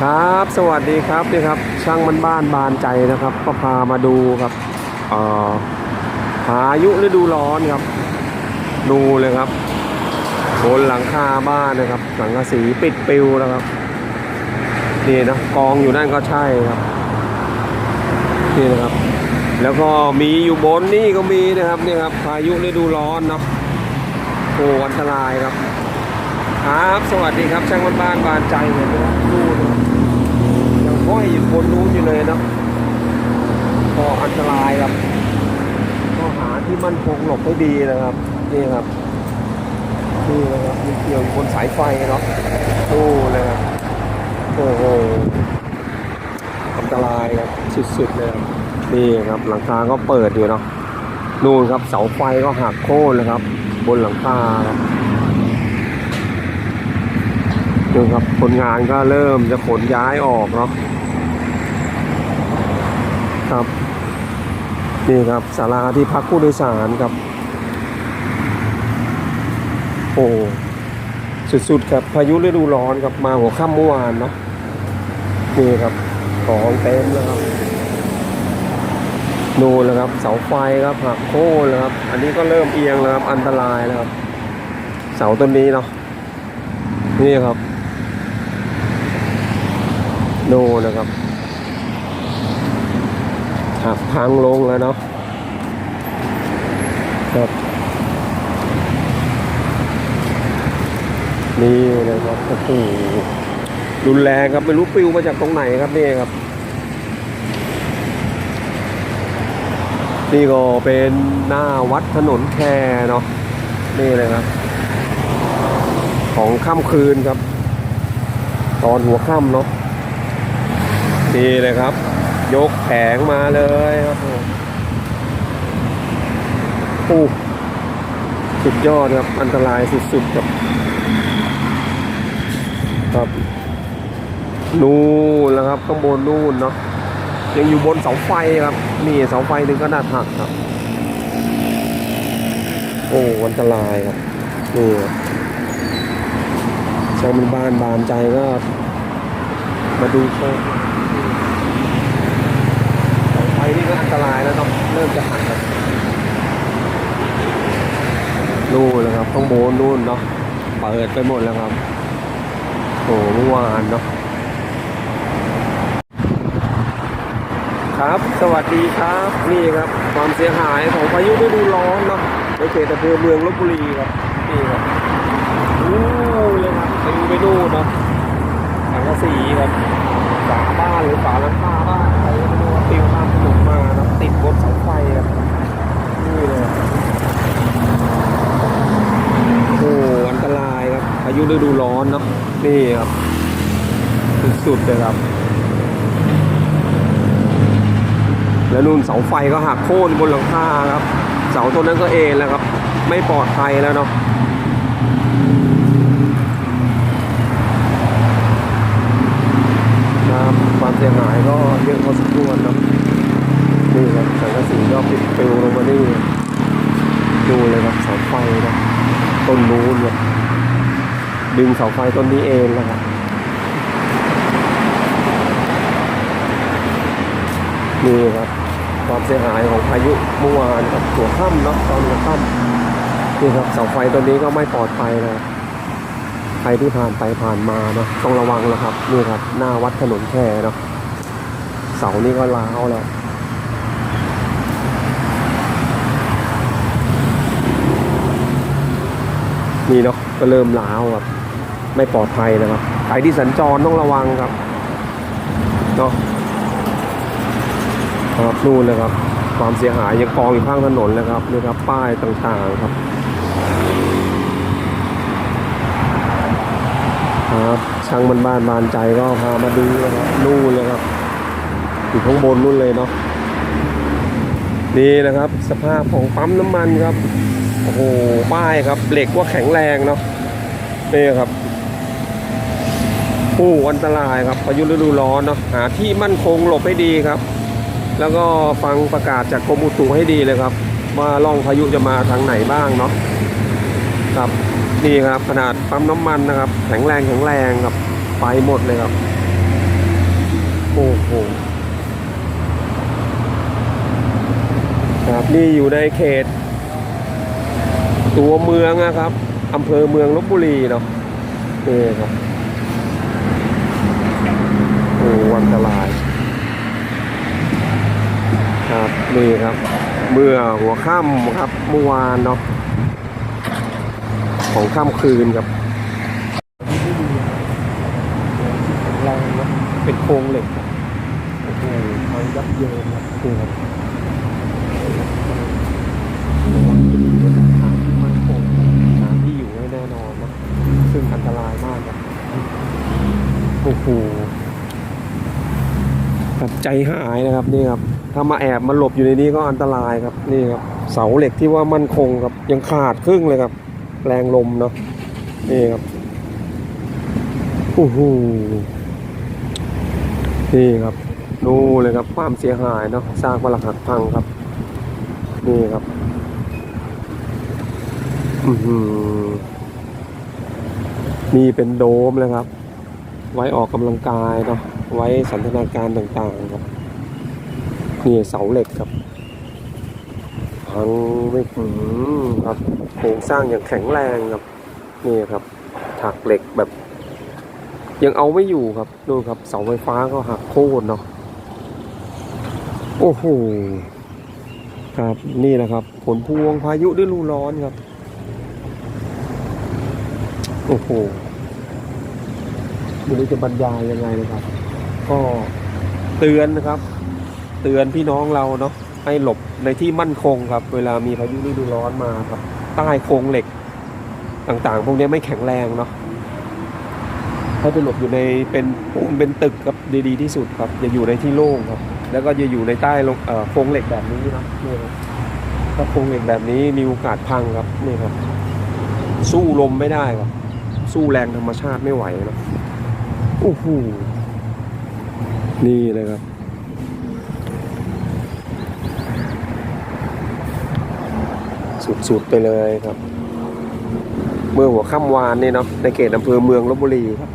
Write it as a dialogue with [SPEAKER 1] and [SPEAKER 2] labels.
[SPEAKER 1] ครับ สวัสดีครับนี่ครับ ช่างมันบ้านบานใจนะครับ ก็พามาดูครับอ่อพายุฤดูร้อนครับ ดูเลยครับบนหลังคาบ้านนะครับ หลังกระสีปิดปิวแล้วครับนี่นะกองอยู่นั่นก็ใช่ครับนี่นะครับ แล้วก็มีอยู่บนนี่ก็มีนะครับนี่ครับพายุฤดูร้อนเนาะโอ้อันตรายครับ ครับ สวัสดีครับ ช่างบ้านบ้านใจเลยนะครับดูนะยังห้อยอยู่บนนู้นอยู่เลยนะก็อันตรายครับ ก็หาที่มั่นคงหลบให้ดีนะครับ นี่ครับนี่นะครับมีเกี่ยวอยู่บนสายไฟเนาะดูเลยครับโอ้โหอันตรายครับสุดๆเลยครับนี่ครับหลังคาก็เปิดอยู่เนาะนู่นครับเสาไฟก็หักโค่นเลยครับ บนหลังคาครับ ดูครับคนงานก็เริ่มจะขนย้ายออกเนาะครับนี่ครับศาลาที่พักผู้โดยสารครับ โอ้สุดๆครับพายุฤดูร้อนครับมาหัวค่ำเมื่อวานเนาะนี่ครับของเต็มแล้วครับดูแล้วครับ เสาไฟครับหักโค่นแล้วครับ อันนี้ก็เริ่มเอียงแล้วครับอันตรายแล้วครับ เสาต้นนี้เนาะนี่ครับ โน่นะครับหักพังลงแล้วเนาะครับนี่นะครับโอ้โหรุนแรงครับไม่รู้ปิวมาจากตรงไหนครับนี่ครับ นี่ก็เป็นหน้าวัดถนนแคเนาะนี่เลยครับ ของค่ำคืนครับ ตอนหัวค่ำเนาะ นี่เลยครับ ยกแผงมาเลยครับโอ้สุดยอดครับ อันตรายสุดๆครับครับ นู่นแล้วครับ ข้างบนนู่นเนาะยังอยู่บนเสาไฟครับ นี่เสาไฟหนึ่งก็น่าหักครับ โอ้อันตรายครับนี่ชางมันบ้านบานใจก็ มาดูโชว์เสา ไฟนี่ก็อันตรายแล้วเนาะเริ่มจะหักแล้วนู่นแล้วครับข้างบนนู่นเนาะเปิดไปหมดแล้วครับโอ้เมื่อวานเนาะครับ สวัสดีครับ นี่ครับ ความเสียหายของพายุฤดูร้อนเนาะในเขตอำเภอเมืองลบบุรีครับนี่ครับอู้เลยครับไปดูไปดูนเนาะสังกะสีครับฝาบ้านหรือฝาหลังคาบ้านใครก็ไม่รู้ว่าปิวข้ามถนนมานะติดบนเสาไฟครับนี่เลยโอ้อันตรายครับพายุ ฤดูร้อนเนาะนี่ครับ สุดๆเลยครับ แล้วนู่นเสาไฟก็หักโค่นบนหลังคาครับ เสาต้นนั้นก็เองแล้วครับ ไม่ปลอดภัยแล้วเนาะครับความเสียหายก็เยอะพอสมควรครับนี่ครับสังกะสีก็ปิดปลิวลงมานี่ดูเลยครับเสาไฟนะต้นนู้นเนี่ย ดึงเสาไฟต้นนี้เองนะครับนี่ครับความเสียหายของพายุเมื่อวานครับหัวค่ำเนาะตอนหัวค่ำนี่ครับเสาไฟต้นนี้ก็ไม่ปลอดภัยนะใครที่ผ่านไปผ่านมานะต้องระวังนะครับนี่ครับ หน้าวัดถนนแค่เนาะเสานี่ก็ล้าวแล้วนี่เนาะก็เริ่มล้าวครับ ไม่ปลอดภัยนะครับใครที่สัญจรต้องระวังครับเนาะครับนู่นเลยครับ ความเสียหายยังกองอยู่ข้างถนนเลยครับนี่ครับ ป้ายต่างๆครับครับช่างมันบ้านบานใจก็พามาดูนะครับนู่นเลยครับอยู่ข้างบนนู่นเลยเนาะนี่นะครับ สภาพของปั๊มน้ำมันครับโอ้โหป้ายครับเหล็กว่าแข็งแรงเนาะนี่ครับ ผู้อันตรายครับพายุฤดูร้อนเนาะหาที่มั่นคงหลบให้ดีครับ แล้วก็ฟังประกาศจากกรมอุตุให้ดีเลยครับ ว่าร่องพายุจะมาทางไหนบ้างเนาะครับนี่ครับขนาดปั๊มน้ำมันนะครับ แข็งแรงแข็งแรงครับไปหมดเลยครับ โอ้โหครับนี่อยู่ในเขต ตัวเมืองนะครับอำเภอเมืองลบบุรีเนาะนี่ครับ อันตราย ครับนี่ครับ เมื่อหัวค่ำครับเมื่อวานเนาะของค่ำคืนครับแรงเป็นโครงเหล็กโอ้โหมันยับเยินครับนี่ครับหาที่มั่นคงหาที่อยู่ให้แน่นอนนะซึ่งอันตรายมากครับโอ้โห ครับ ใจหายนะครับนี่ครับถ้ามาแอบมาหลบอยู่ในนี้ก็อันตรายครับนี่ครับเสาเหล็กที่ว่ามั่นคงครับยังขาดครึ่งเลยครับ แรงลมเนาะนี่ครับโอ้โหนี่ครับดูเลยครับความเสียหายเนาะสร้างปรักหักพังครับ นี่ครับอือหือนี่เป็นโดมเลยครับ ไว้ออกกำลังกายเนาะ ไว้สันทนาการต่างๆครับนี่เสาเหล็กครับพังไม่ถึงครับโครงสร้างอย่างแข็งแรงครับนี่ครับถักเหล็กแบบ ยังเอาไม่อยู่ครับดูครับเสาไฟฟ้าก็หักโค่นเนาะโอ้โหครับนี่นะครับ ผลพวงพายุฤดูร้อนครับ โอ้โหไม่รู้จะบรรยายยังไงเลยครับ ก็เตือนนะครับ เตือนพี่น้องเราเนาะให้หลบในที่มั่นคงครับ เวลามีพายุฤดูร้อนมาครับ ใต้โครงเหล็กต่างๆ พวกนี้ไม่แข็งแรงเนาะให้ไปหลบอยู่ในเป็นเป็นตึกครับดีที่สุดครับอย่าอยู่ในที่โล่งครับ แล้วก็อย่าอยู่ในใต้โครงเหล็กแบบนี้นะนี่ครับถ้าโครงเหล็กแบบนี้มีโอกาสพังครับนี่ครับ สู้ลมไม่ได้ครับ สู้แรงธรรมชาติไม่ไหวเนาะโอ้โห นี่เลยครับ สุดๆไปเลยครับ เมื่อหัวค่ำวานนี่เนาะในเขตอำเภอเมืองลบบุรีครับ